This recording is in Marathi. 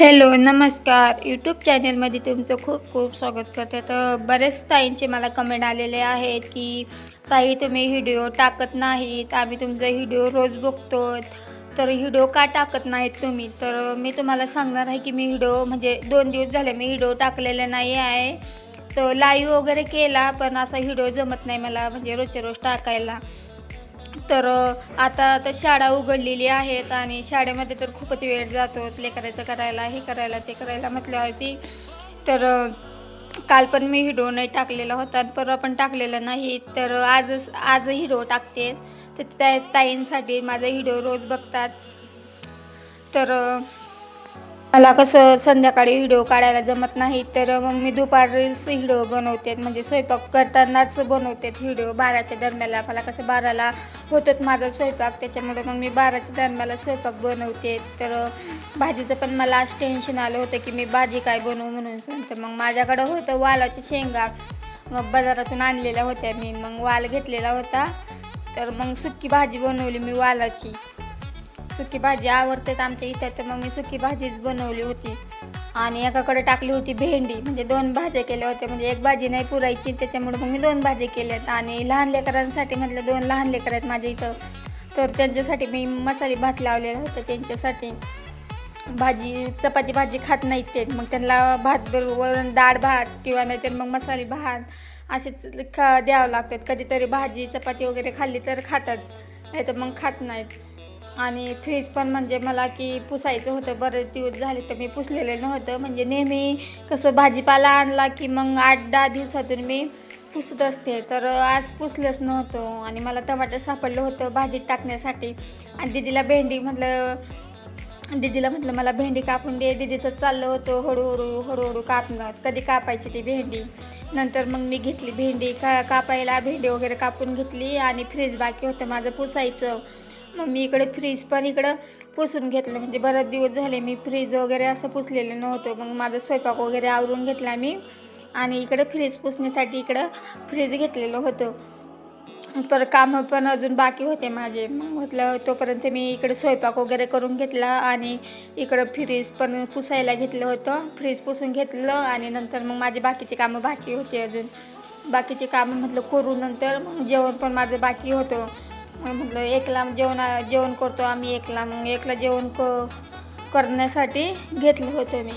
हॅलो नमस्कार. यूट्यूब चॅनलमध्ये तुमचं खूप खूप स्वागत करते. तर बरेच ताईंचे मला कमेंट आलेले आहेत की ताई तुम्ही व्हिडिओ टाकत नाहीत. आम्ही तुमचा व्हिडिओ रोज बघतो तर व्हिडिओ का टाकत नाहीत तुम्ही? तर मी तुम्हाला सांगणार आहे की मी व्हिडिओ म्हणजे दोन दिवस झाले मी व्हिडिओ टाकलेला नाही आहे. तर लाईव्ह वगैरे केला पण असा व्हिडिओ जमत नाही मला म्हणजे रोजच्या रोज टाकायला. तर आता तर शाळा उघडलेली आहेत आणि शाळेमध्ये तर खूपच वेळ जातो. लेकरायचं करायला हे करायला ते करायला म्हटल्यावरती तर काल पण मी हिरो नाही टाकलेला होता आणि परवा पण टाकलेला नाही. तर आजच आज हिरो टाकते. तर त्या ताईंसाठी माझा हिरो रोज बघतात. तर मला कसं संध्याकाळी व्हिडिओ काढायला जमत नाही तर मग मी दुपारीच व्हिडिओ बनवते. म्हणजे स्वयंपाक करतानाच बनवते व्हिडिओ बाराच्या दरम्याला मला कसं बाराला होतोच माझा स्वयंपाक त्याच्यामुळे मग मी बाराच्या दरम्याला स्वयंपाक बनवते. तर भाजीचं पण मला आज टेन्शन आलं होतं की मी भाजी काय बनवू म्हणून तर मग माझ्याकडं होतं वालाच्या शेंगा. मग बाजारातून आणलेल्या होत्या मी. मग वाल घेतलेला होता. तर मग सुक्की भाजी बनवली मी वालाची. सुकी भाजी आवडते आमच्या इथं तर मग मी सुकी भाजीच बनवली होती. आणि एकाकडे टाकली होती भेंडी म्हणजे दोन भाज्या केल्या होत्या. म्हणजे एक भाजी नाही पुरायची त्याच्यामुळे मग मी दोन भाज्या केल्यात. आणि लहान लेकरांसाठी म्हटलं दोन लहान लेकर आहेत माझ्या इथं. तर त्यांच्यासाठी मी मसाले भात लावलेला होता. त्यांच्यासाठी भाजी चपाती भाजी खात नाहीत ते. मग त्यांना भात वरून डाळ भात किंवा नाहीतर मग मसाले भात असेच खा द्यावं लागतात. कधीतरी भाजी चपाती वगैरे खाल्ली तर खातात. नाही तर मग खात नाहीत. आणि फ्रीज पण म्हणजे मला की पुसायचं होतं बरेच दिवस झाले तर मी पुसलेलं नव्हतं. म्हणजे नेहमी कसं भाजीपाला आणला की मग आठ दहा दिवसातून मी पुसत असते. तर आज पुसलंच नव्हतं आणि मला टमाटर सापडलं होतं भाजीत टाकण्यासाठी. आणि दिदीला भेंडी म्हटलं दीदीला म्हटलं मला भेंडी कापून दे. दीदीचं चाललं होतं हळूहळू हळूहळू कापणं. कधी कापायची ती भेंडी. नंतर मग मी घेतली भेंडी. का कापायला भेंडी वगैरे कापून घेतली आणि फ्रीज बाकी होतं माझं पुसायचं. मग मी इकडे फ्रीज पण इकडं पुसून घेतलं. म्हणजे बरेच दिवस झाले मी फ्रीज वगैरे असं पुसलेलं नव्हतं. मग माझं स्वयंपाक वगैरे आवरून घेतला मी. आणि इकडं फ्रीज पुसण्यासाठी इकडं फ्रीज घेतलेलं होतं. पर कामं पण अजून बाकी होते माझे. मग म्हटलं तोपर्यंत मी इकडे स्वयंपाक वगैरे करून घेतला आणि इकडं फ्रीज पण पुसायला घेतलं होतं. फ्रीज पुसून घेतलं आणि नंतर मग माझे बाकीचे कामं बाकी होते अजून. बाकीचे कामं म्हटलं करू नंतर मग जेवण पण माझं बाकी होतं. म्हटलं एकला जेवणा जेवण करतो आम्ही एकला. मग एकला जेवण क करण्यासाठी घेतलं होतं मी.